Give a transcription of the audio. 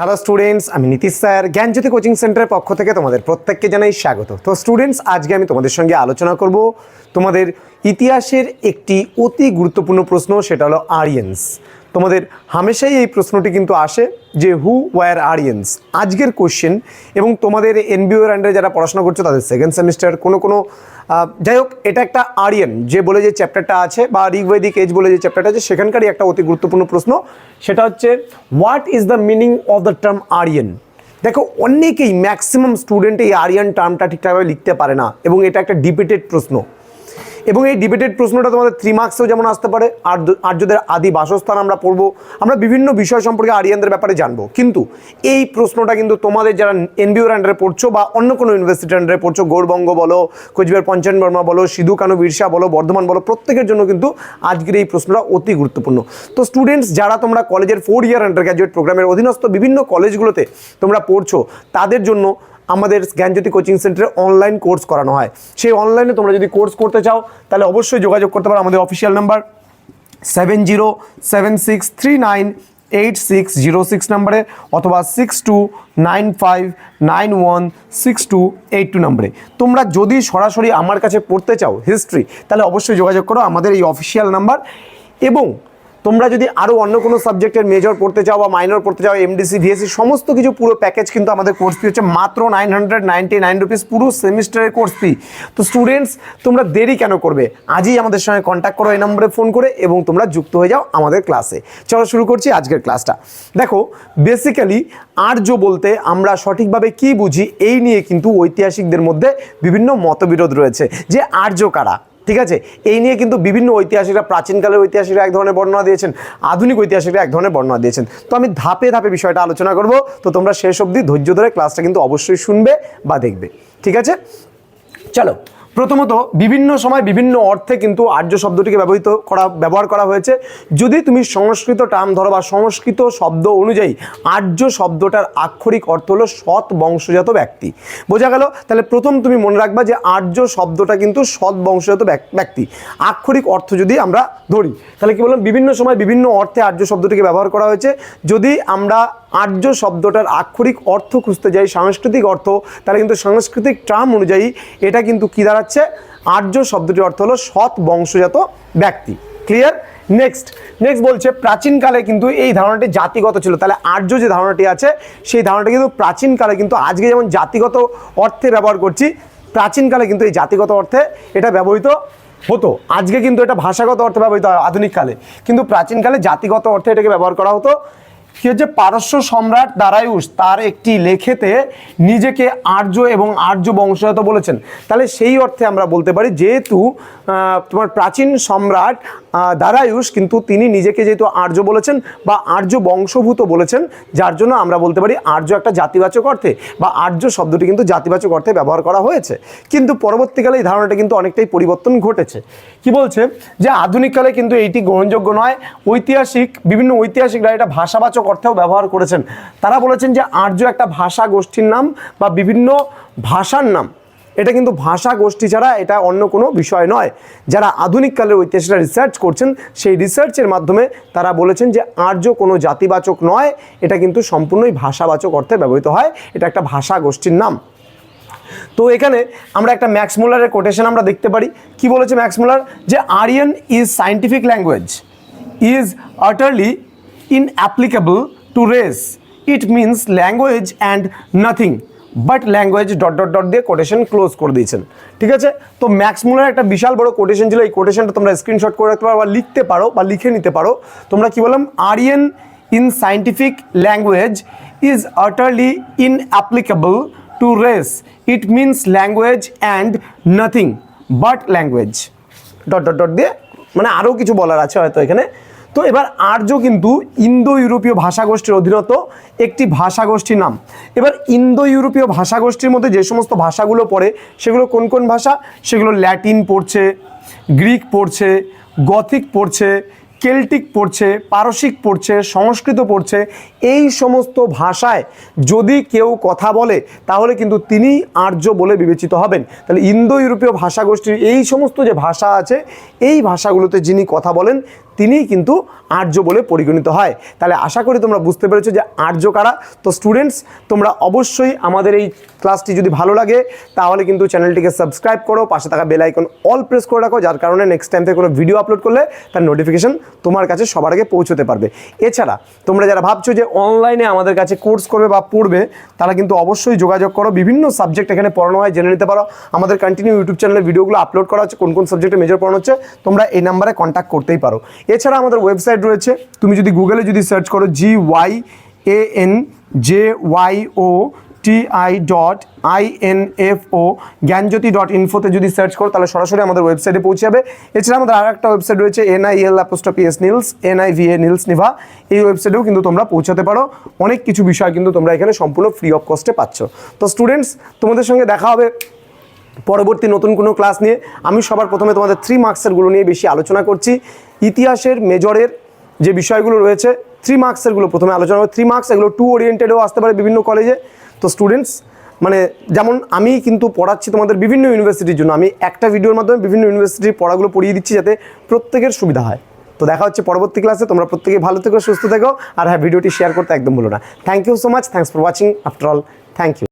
Hello students আমি Nitish sir. জ্ঞানজ্যোতি coaching সেন্টারের পক্ষ থেকে তোমাদের প্রত্যেককে জানাই স্বাগত। তো স্টুডেন্টস আজকে আমি তোমাদের সঙ্গে আলোচনা করব তোমাদের ইতিহাসের একটি অতি গুরুত্বপূর্ণ প্রশ্ন, সেটা হলো আরিয়ান্স তোমাদের হামেশাই এই প্রশ্নটি কিন্তু আসে যে হু ওয়ার আরিয়ান্স আজকের কোশ্চেন এবং তোমাদের এনবিও এর আন্ডারে যারা পড়াশোনা করছ, তাদের সেকেন্ড সেমিস্টার কোনো কোনো যাই হোক, এটা একটা আরিয়ান যে বলে যে চ্যাপ্টারটা আছে, বা ঋগ্বৈদিক এজ বলে যে চ্যাপ্টারটা আছে, সেখানকারই একটা অতি গুরুত্বপূর্ণ প্রশ্ন। সেটা হচ্ছে what is the meaning of the term Aryan দেখো, অনেকেই ম্যাক্সিমাম স্টুডেন্ট এই আরিয়ান টার্মটা ঠিকঠাকভাবে লিখতে পারে না, এবং এটা একটা ডিবেটেড প্রশ্ন। এবং এই ডিবেটেড প্রশ্নটা তোমাদের থ্রি মার্কসেও যেমন আসতে পারে আর্য আর্যদের আদি বাসস্থান আমরা পড়ব, আমরা বিভিন্ন বিষয় সম্পর্কে আরিয়ানদের ব্যাপারে জানব। কিন্তু এই প্রশ্নটা কিন্তু তোমাদের যারা এনবিওর আন্ডারে পড়ছো বা অন্য কোনো ইউনিভার্সিটির আন্ডারে পড়ছো গৌরবঙ্গ বলো, কোচবিহার পঞ্চান বর্মা বলো, সিধু কানু বিরসা বলো, বর্ধমান বলো, প্রত্যেকের জন্য কিন্তু আজকের এই প্রশ্নটা অতি গুরুত্বপূর্ণ। তো স্টুডেন্টস যারা তোমরা কলেজের ফোর ইয়ার আন্ডার গ্র্যাজুয়েট প্রোগ্রামের অধীনস্থ বিভিন্ন কলেজগুলোতে তোমরা পড়ছো, তাদের জন্য আমাদের জ্ঞানজ্যোতি কোচিং সেন্টারে অনলাইন কোর্স করানো হয়। সেই অনলাইনে তোমরা যদি কোর্স করতে চাও, তাহলে অবশ্যই যোগাযোগ করতে পারো। আমাদের official number seven zero seven six three nine eight six zero six নাম্বারে অথবা six two nine five nine one six two eight two নাম্বারে তোমরা যদি সরাসরি আমার কাছে পড়তে চাও হিস্ট্রি তাহলে অবশ্যই যোগাযোগ করো। আমাদের এই অফিসিয়াল নাম্বার এবং তোমরা যদি আরও অন্য কোনো সাবজেক্টের মেজর পড়তে চাও বা মাইনর পড়তে চাও এমডিসি ভিএসসি সমস্ত কিছু পুরো প্যাকেজ কিন্তু আমাদের কোর্স ফি হচ্ছে মাত্র nine hundred ninety nine rupees পুরো সেমিস্টারের কোর্স ফি তো স্টুডেন্টস তোমরা দেরি কেন করবে? আজই আমাদের সঙ্গে কন্ট্যাক্ট করো এই নম্বরে ফোন করে এবং তোমরা যুক্ত হয়ে যাও আমাদের ক্লাসে চলো শুরু করছি আজকের ক্লাসটা দেখো বেসিক্যালি আর্য বলতে আমরা সঠিকভাবে কি বুঝি এই নিয়ে কিন্তু ঐতিহাসিকদের মধ্যে বিভিন্ন মতবিরোধ রয়েছে যে আর্য কারা? ঠিক আছে? এই নিয়ে কিন্তু বিভিন্ন ঐতিহাসিকরা, প্রাচীনকালের ঐতিহাসিকরা এক ধরনের বর্ণনা দিয়েছেন, আধুনিক ঐতিহাসিকরা এক ধরনের বর্ণনা দিয়েছেন। তো আমি ধাপে ধাপে বিষয়টা আলোচনা করব। তো তোমরা শেষ অবধি ধৈর্য ধরে ক্লাসটা কিন্তু অবশ্যই শুনবে বা দেখবে। ঠিক আছে? চলো। প্রথমত, বিভিন্ন সময় বিভিন্ন অর্থে কিন্তু আর্য শব্দটিকে ব্যবহৃত করা, ব্যবহার করা হয়েছে। যদি তুমি সংস্কৃত টার্ম ধরো বা সংস্কৃত শব্দ অনুযায়ী আর্য শব্দটার আক্ষরিক অর্থ হলো সৎ বংশজাত ব্যক্তি। বোঝা গেল? তাহলে প্রথম তুমি মনে রাখবা যে আর্য শব্দটা কিন্তু সৎ বংশজাত ব্যক- ব্যক্তি। আক্ষরিক অর্থ যদি আমরা ধরি, তাহলে কি বললাম? বিভিন্ন সময় বিভিন্ন অর্থে আর্য শব্দটিকে ব্যবহার করা হয়েছে। যদি আমরা আর্য শব্দটার আক্ষরিক অর্থ খুঁজতে যাই, সাংস্কৃতিক অর্থ, তাহলে কিন্তু সাংস্কৃতিক টার্ম অনুযায়ী এটা কিন্তু কী কি দাঁড়াচ্ছে আর্য শব্দটির অর্থ হলো সৎ বংশজাত ব্যক্তি। ক্লিয়ার নেক্সট নেক্সট বলছে, প্রাচীনকালে কিন্তু এই ধারণাটি জাতিগত ছিল। তাহলে আর্য যে ধারণাটি আছে, সেই ধারণাটি কিন্তু প্রাচীনকালে কিন্তু আজকে যেমন জাতিগত অর্থে ব্যবহার করছি, প্রাচীনকালে কিন্তু এই জাতিগত অর্থে এটা ব্যবহৃত হতো। আজকে কিন্তু এটা ভাষাগত অর্থে ব্যবহৃত হয়, আধুনিক কালে। কিন্তু প্রাচীনকালে জাতিগত অর্থে এটাকে ব্যবহার করা হতো। কি হচ্ছে? পারস্য সম্রাট দারায়ুস তার একটি লেখেতে নিজেকে আর্য এবং আর্য বংশজাত বলেছেন। তাহলে সেই অর্থে আমরা বলতে পারি, যেহেতু তোমার প্রাচীন সম্রাট দারায়ুস কিন্তু তিনি নিজেকে যেহেতু আর্য বলেছেন বা আর্য বংশভূত বলেছেন, যার জন্য আমরা বলতে পারি আর্য একটা জাতিবাচক অর্থে বা আর্য শব্দটি কিন্তু জাতিবাচক অর্থে ব্যবহার করা হয়েছে। কিন্তু পরবর্তীকালে এই ধারণাটা কিন্তু অনেকটাই পরিবর্তন ঘটেছে। কি বলছে? যে আধুনিককালে কিন্তু এইটি গ্রহণযোগ্য নয়। ঐতিহাসিক, বিভিন্ন ঐতিহাসিকরা এটা ভাষাবাচক অর্থেও ব্যবহার করেছেন। তারা বলেছেন যে আর্য একটা ভাষা গোষ্ঠীর নাম বা বিভিন্ন ভাষার নাম। এটা কিন্তু ভাষা গোষ্ঠী ছাড়া এটা অন্য কোনো বিষয় নয়। যারা আধুনিককালের ঐতিহাসিকরা রিসার্চ করছেন, সেই রিসার্চের মাধ্যমে তারা বলেছেন যে আর্য কোনো জাতিবাচক নয়, এটা কিন্তু সম্পূর্ণই ভাষাবাচক অর্থে ব্যবহৃত হয়। এটা একটা ভাষা গোষ্ঠীর নাম। তো এখানে আমরা একটা ম্যাক্স মুলারের কোটেশন আমরা দেখতে পারি। কি বলেছে ম্যাক্স মুলার? যে Aryan is scientific language is utterly inapplicable to race it means language and nothing but language dot dot dot দিয়ে কোটেশন ক্লোজ করে দিয়েছেন। ঠিক আছে? তো ম্যাক্স মুলার একটা বিশাল বড় কোটেশন ছিল। এই কোটেশনটা তোমরা স্ক্রিনশট করে রাখতে পারো বা লিখতে পারো বা লিখে নিতে পারো। তোমরা কি বললাম? Aryan in scientific language is utterly inapplicable to race it means language and nothing but language dot dot dot দিয়ে মানে আরও কিছু বলার আছে হয়তো এখানে। তো এবার আর্য কিন্তু ইন্দো ইউরোপীয় ভাষাগোষ্ঠীর অধীনত একটি ভাষাগোষ্ঠীর নাম। এবার ইন্দো ইউরোপীয় ভাষাগোষ্ঠীর মধ্যে যে সমস্ত ভাষাগুলো পড়ে, সেগুলো কোন কোন ভাষা? সেগুলো ল্যাটিন পড়ছে, গ্রিক পড়ছে, গথিক পড়ছে, কেল্টিক পড়ছে, পারসিক পড়ছে, সংস্কৃত পড়ছে। এই সমস্ত ভাষায় যদি কেউ কথা বলে, তাহলে কিন্তু তিনি আর্য বলে বিবেচিত হবেন। তাহলে ইন্দো ইউরোপীয় ভাষাগোষ্ঠীর এই সমস্ত যে ভাষা আছে, এই ভাষাগুলোতে যিনি কথা বলেন তিনিই কিন্তু আর্য বলে পরিগণিত হয়। তাহলে আশা করি তোমরা বুঝতে পেরেছ যে আর্য কারা? তো স্টুডেন্টস তোমরা অবশ্যই আমাদের এই ক্লাসটি যদি ভালো লাগে, তাহলে কিন্তু চ্যানেলটিকে সাবস্ক্রাইব করো, পাশে থাকা বেল আইকন অল প্রেস করে রাখো, যার কারণে নেক্সট টাইম থেকে কোনো ভিডিও আপলোড করলে তার নোটিফিকেশন তোমার কাছে সবার আগে পৌঁছতে পারবে। এছাড়া, তোমরা যারা ভাবছ যে অনলাইনে আমাদের কাছে কোর্স করবে বা পড়বে, তারা কিন্তু অবশ্যই যোগাযোগ করো। বিভিন্ন সাবজেক্ট এখানে পড়ানো হয়, জেনে নিতে পারো। আমাদের কন্টিনিউ ইউটিউব চ্যানেলে ভিডিওগুলো আপলোড করা হচ্ছে, কোন কোন সাবজেক্টে মেজর পড়ানো হচ্ছে, তোমরা এই নাম্বারে কন্ট্যাক্ট করতেই পারো। এছাড়া আমাদের ওয়েবসাইট রয়েছে। তুমি যদি গুগলে যদি সার্চ করো G Y A N J Y O T I dot I N F O Gyanjyoti dot ইনফোতে যদি সার্চ করো, তাহলে সরাসরি আমাদের ওয়েবসাইটে পৌঁছে যাবে। এছাড়া আমাদের আর একটা ওয়েবসাইট রয়েছে N I L apostrophe S Nils N I V A Nils Niva এই ওয়েবসাইটেও কিন্তু তোমরা পৌঁছাতে পারো। অনেক কিছু বিষয় কিন্তু তোমরা এখানে সম্পূর্ণ ফ্রি অফ কস্টে পাচ্ছ। তো স্টুডেন্টস তোমাদের সঙ্গে দেখা হবে। পরবর্তী নতুন কোনো ক্লাস নিয়ে আমি সবার প্রথমে তোমাদের থ্রি মার্কসেরগুলো নিয়ে বেশি আলোচনা করছি। ইতিহাসের মেজরের যে বিষয়গুলো রয়েছে থ্রি মার্কসেরগুলো প্রথমে আলোচনা করব থ্রি মার্কস এগুলো টু ওরিয়েন্টেডও আসতে পারে বিভিন্ন কলেজে তো স্টুডেন্টস মানে যেমন আমি কিন্তু পড়াচ্ছি তোমাদের বিভিন্ন ইউনিভার্সিটির জন্য। আমি একটা ভিডিওর মাধ্যমে বিভিন্ন ইউনিভার্সিটির পড়াগুলো পড়িয়ে দিচ্ছি যাতে প্রত্যেকের সুবিধা হয়। তো দেখা হচ্ছে পরবর্তী ক্লাসে তোমরা প্রত্যেকে ভালো থেকো, সুস্থ থেকো। আর হ্যাঁ ভিডিওটি শেয়ার করতে একদম ভুলো না। Thank you so much thanks for watching after all thank you